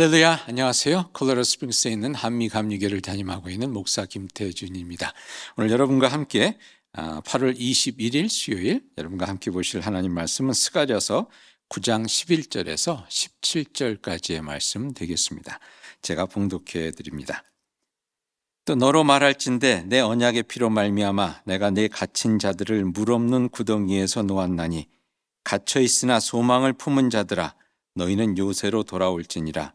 할렐루야, 안녕하세요. 콜로라도 스프링스에 있는 한미 감리교를 담임하고 있는 목사 김태준입니다. 오늘 여러분과 함께 아, 8월 21일 수요일 여러분과 함께 보실 하나님 말씀은 스가랴서 9장 11절에서 17절까지의 말씀 되겠습니다. 제가 봉독해 드립니다. 또 너로 말할진대 내 언약의 피로 말미암아 내가 내 갇힌 자들을 물 없는 구덩이에서 놓았나니 갇혀 있으나 소망을 품은 자들아 너희는 요새로 돌아올지니라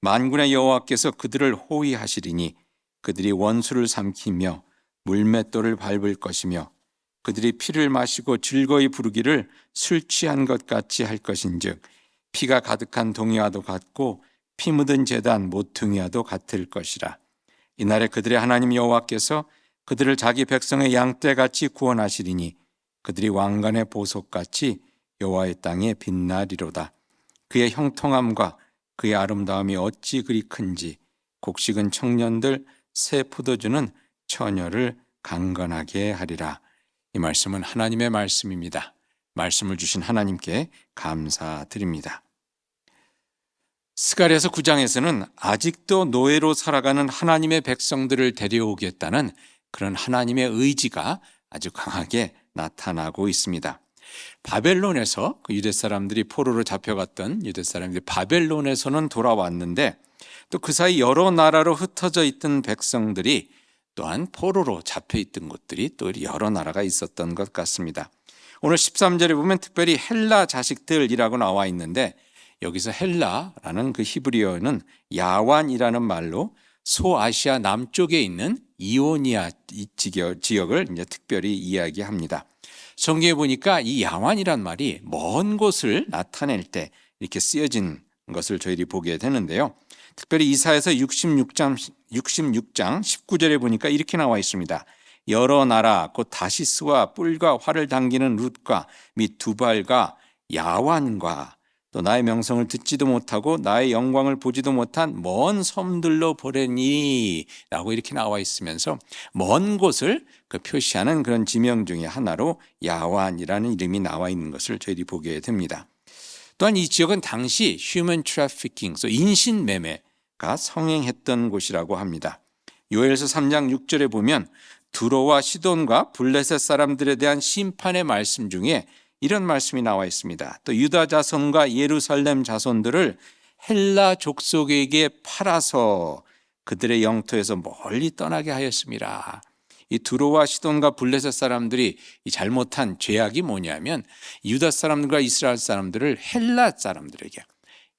만군의 여호와께서 그들을 호위하시리니 그들이 원수를 삼키며 물맷돌을 밟을 것이며 그들이 피를 마시고 즐거이 부르기를 술 취한 것 같이 할 것인즉 피가 가득한 동이와도 같고 피 묻은 재단 모퉁이와도 같을 것이라. 이날에 그들의 하나님 여호와께서 그들을 자기 백성의 양떼같이 구원하시리니 그들이 왕관의 보석같이 여호와의 땅에 빛나리로다. 그의 형통함과 그의 아름다움이 어찌 그리 큰지 곡식은 청년들 새 포도주는 처녀를 강건하게 하리라. 이 말씀은 하나님의 말씀입니다. 말씀을 주신 하나님께 감사드립니다. 스가랴서 9장에서는 아직도 노예로 살아가는 하나님의 백성들을 데려오겠다는 그런 하나님의 의지가 아주 강하게 나타나고 있습니다. 바벨론에서 그 유대 사람들이 포로로 잡혀갔던 유대 사람들이 바벨론에서는 돌아왔는데 또 그 사이 여러 나라로 흩어져 있던 백성들이 또한 포로로 잡혀 있던 곳들이 또 여러 나라가 있었던 것 같습니다. 오늘 13절에 보면 특별히 헬라 자식들이라고 나와 있는데 여기서 헬라라는 그 히브리어는 야완이라는 말로 소아시아 남쪽에 있는 이오니아 지역을 이제 특별히 이야기합니다. 성경에 보니까 이 야완이란 말이 먼 곳을 나타낼 때 이렇게 쓰여진 것을 저희들이 보게 되는데요. 특별히 이사에서 66장 66장 19절에 보니까 이렇게 나와 있습니다. 여러 나라 곧 다시스와 뿔과 활을 당기는 룻과 및 두발과 야완과 또 나의 명성을 듣지도 못하고 나의 영광을 보지도 못한 먼 섬들로 보내니 라고 이렇게 나와 있으면서 먼 곳을 그 표시하는 그런 지명 중의 하나로 야완이라는 이름이 나와 있는 것을 저희들이 보게 됩니다. 또한 이 지역은 당시 휴먼 트래피킹, 인신 매매가 성행했던 곳이라고 합니다. 요엘서 3장 6절에 보면 두로와 시돈과 블레셋 사람들에 대한 심판의 말씀 중에 이런 말씀이 나와 있습니다. 또 유다 자손과 예루살렘 자손들을 헬라 족속에게 팔아서 그들의 영토에서 멀리 떠나게 하였습니다. 이 두로와 시돈과 블레셋 사람들이 이 잘못한 죄악이 뭐냐면 유다 사람들과 이스라엘 사람들을 헬라 사람들에게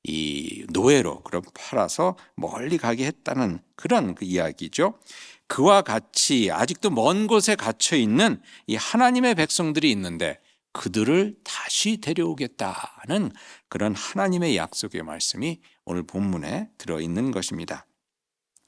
이 노예로 그럼 팔아서 멀리 가게 했다는 그런 그 이야기죠. 그와 같이 아직도 먼 곳에 갇혀 있는 이 하나님의 백성들이 있는데 그들을 다시 데려오겠다는 그런 하나님의 약속의 말씀이 오늘 본문에 들어 있는 것입니다.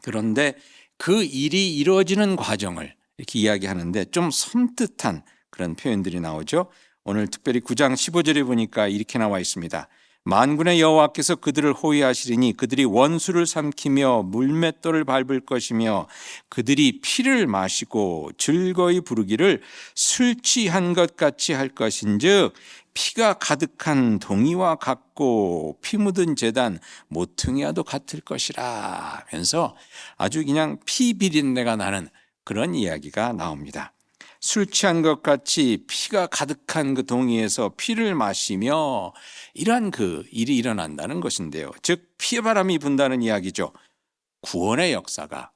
그런데 그 일이 이루어지는 과정을 이렇게 이야기하는데 좀 섬뜩한 그런 표현들이 나오죠. 오늘 특별히 9장 15절에 보니까 이렇게 나와 있습니다. 만군의 여호와께서 그들을 호위하시리니 그들이 원수를 삼키며 물맷돌을 밟을 것이며 그들이 피를 마시고 즐거이 부르기를 술 취한 것 같이 할 것인즉 피가 가득한 동이와 같고 피 묻은 재단 모퉁이와도 같을 것이라 하면서 아주 그냥 피 비린내가 나는 그런 이야기가 나옵니다. 술 취한 것 같이 피가 가득한 그 동이에서 피를 마시며 이러한 그 일이 일어난다는 것인데요. 즉 피바람이 분다는 이야기죠. 구원의 역사가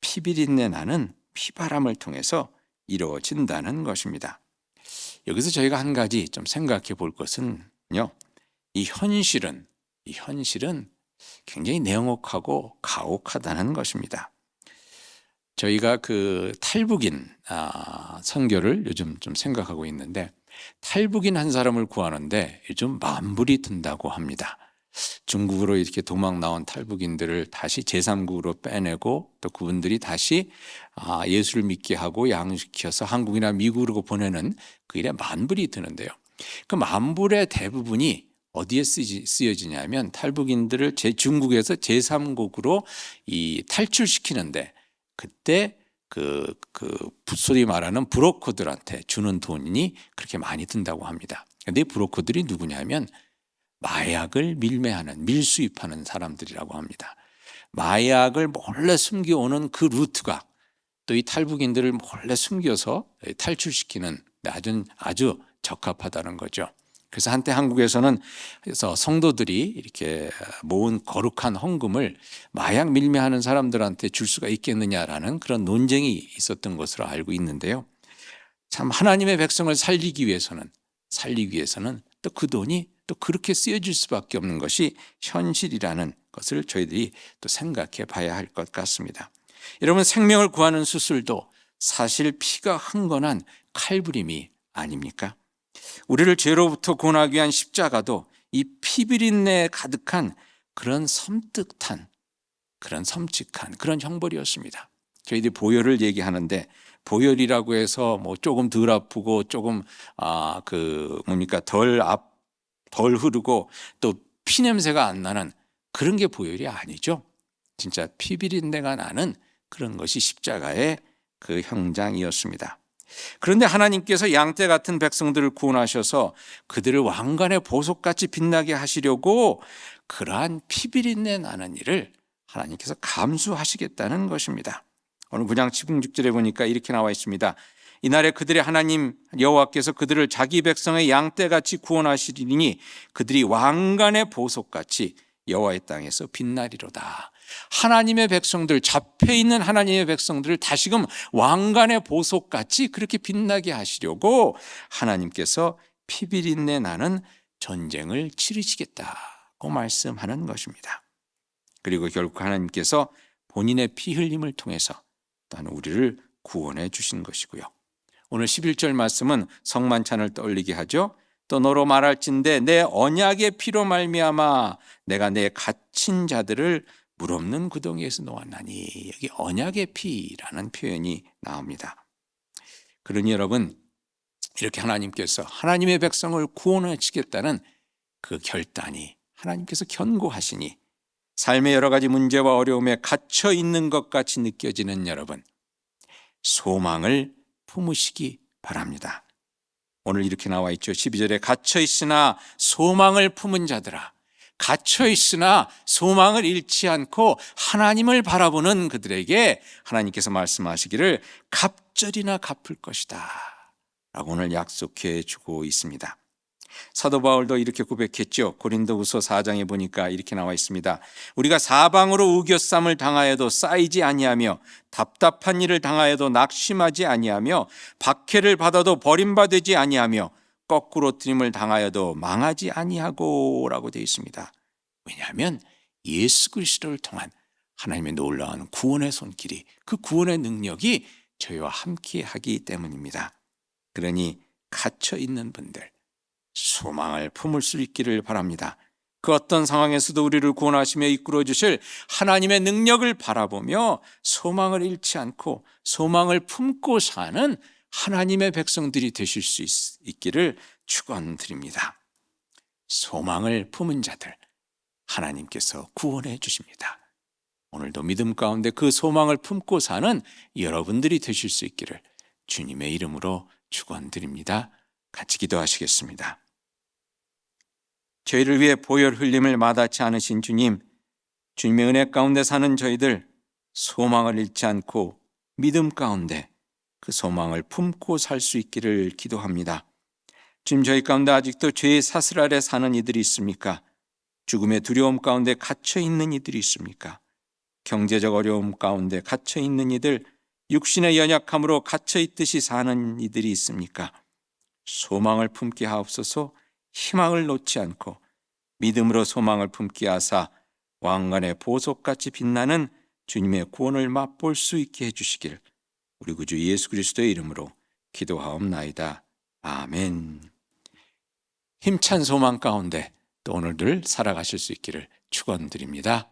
피비린내 나는 피바람을 통해서 이루어진다는 것입니다. 여기서 저희가 한 가지 좀 생각해 볼 것은요. 이 현실은 이 현실은 굉장히 냉혹하고 가혹하다는 것입니다. 저희가 그 탈북인 아, 선교를 요즘 좀 생각하고 있는데 탈북인 한 사람을 구하는데 요즘 만불이 든다고 합니다. 중국으로 이렇게 도망 나온 탈북인들을 다시 제3국으로 빼내고 또 그분들이 다시 아, 예수를 믿게 하고 양육시켜서 한국이나 미국으로 보내는 그 일에 만불이 드는데요. 그 만불의 대부분이 어디에 쓰지, 쓰여지냐면 탈북인들을 제 중국에서 제3국으로 이 탈출시키는데 그때 그, 그, 소리 말하는 브로커들한테 주는 돈이 그렇게 많이 든다고 합니다. 근데 이 브로커들이 누구냐면 마약을 밀매하는, 밀수입하는 사람들이라고 합니다. 마약을 몰래 숨겨오는 그 루트가 또 이 탈북인들을 몰래 숨겨서 탈출시키는 아주, 아주 적합하다는 거죠. 그래서 한때 한국에서는 그래서 성도들이 이렇게 모은 거룩한 헌금을 마약 밀매하는 사람들한테 줄 수가 있겠느냐라는 그런 논쟁이 있었던 것으로 알고 있는데요. 참 하나님의 백성을 살리기 위해서는 살리기 위해서는 또 그 돈이 또 그렇게 쓰여질 수밖에 없는 것이 현실이라는 것을 저희들이 또 생각해 봐야 할 것 같습니다. 여러분 생명을 구하는 수술도 사실 피가 흥건한 칼부림이 아닙니까? 우리를 죄로부터 구원하기 위한 십자가도 이 피비린내 가득한 그런 섬뜩한 그런 섬찟한 그런 형벌이었습니다. 저희들이 보혈을 얘기하는데 보혈이라고 해서 뭐 조금 덜 아프고 조금 아 그 뭡니까 덜앞덜 흐르고 또 피냄새가 안 나는 그런 게 보혈이 아니죠. 진짜 피비린내가 나는 그런 것이 십자가의 그 형장이었습니다. 그런데 하나님께서 양떼 같은 백성들을 구원하셔서 그들을 왕관의 보석같이 빛나게 하시려고 그러한 피비린내 나는 일을 하나님께서 감수하시겠다는 것입니다. 오늘 구장 16절에 보니까 이렇게 나와 있습니다. 이날에 그들의 하나님 여호와께서 그들을 자기 백성의 양떼같이 구원하시리니 그들이 왕관의 보석같이 여호와의 땅에서 빛나리로다. 하나님의 백성들 잡혀 있는 하나님의 백성들을 다시금 왕관의 보석같이 그렇게 빛나게 하시려고 하나님께서 피비린내 나는 전쟁을 치르시겠다고 말씀하는 것입니다. 그리고 결국 하나님께서 본인의 피 흘림을 통해서 또한 우리를 구원해 주신 것이고요. 오늘 11절 말씀은 성만찬을 떠올리게 하죠. 또 너로 말할진대 내 언약의 피로 말미암아 내가 내 갇힌 자들을 물 없는 구덩이에서 놓았나니 여기 언약의 피라는 표현이 나옵니다. 그러니 여러분 이렇게 하나님께서 하나님의 백성을 구원하시겠다는 그 결단이 하나님께서 견고하시니 삶의 여러 가지 문제와 어려움에 갇혀 있는 것 같이 느껴지는 여러분 소망을 품으시기 바랍니다. 오늘 이렇게 나와 있죠. 12절에 갇혀 있으나 소망을 품은 자들아 갇혀 있으나 소망을 잃지 않고 하나님을 바라보는 그들에게 하나님께서 말씀하시기를 갑절이나 갚을 것이다. 라고 오늘 약속해 주고 있습니다. 사도 바울도 이렇게 고백했죠. 고린도후서 4장에 보니까 이렇게 나와 있습니다. 우리가 사방으로 우겨쌈을 당하여도 쌓이지 아니하며 답답한 일을 당하여도 낙심하지 아니하며 박해를 받아도 버림받지 아니하며 거꾸로 트림을 당하여도 망하지 아니하고라고 되어 있습니다. 왜냐하면 예수 그리스도를 통한 하나님의 놀라운 구원의 손길이 그 구원의 능력이 저희와 함께 하기 때문입니다. 그러니 갇혀 있는 분들 소망을 품을 수 있기를 바랍니다. 그 어떤 상황에서도 우리를 구원하시며 이끌어 주실 하나님의 능력을 바라보며 소망을 잃지 않고 소망을 품고 사는 하나님의 백성들이 되실 수 있, 기를 축원드립니다. 소망을 품은 자들 하나님께서 구원해 주십니다. 오늘도 믿음 가운데 그 소망을 품고 사는 여러분들이 되실 수 있기를 주님의 이름으로 축원드립니다. 같이 기도하시겠습니다. 저희를 위해 보혈 흘림을 마다치 않으신 주님, 주님의 은혜 가운데 사는 저희들 소망을 잃지 않고 믿음 가운데 그 소망을 품고 살 수 있기를 기도합니다. 지금 저희 가운데 아직도 죄의 사슬 아래 사는 이들이 있습니까? 죽음의 두려움 가운데 갇혀 있는 이들이 있습니까? 경제적 어려움 가운데 갇혀 있는 이들, 육신의 연약함으로 갇혀 있듯이 사는 이들이 있습니까? 소망을 품게 하옵소서 희망을 놓지 않고 믿음으로 소망을 품게 하사 왕관의 보석같이 빛나는 주님의 구원을 맛볼 수 있게 해주시길 우리 구주 예수 그리스도의 이름으로 기도하옵나이다. 아멘. 힘찬 소망 가운데 또 오늘들 살아가실 수 있기를 축원드립니다.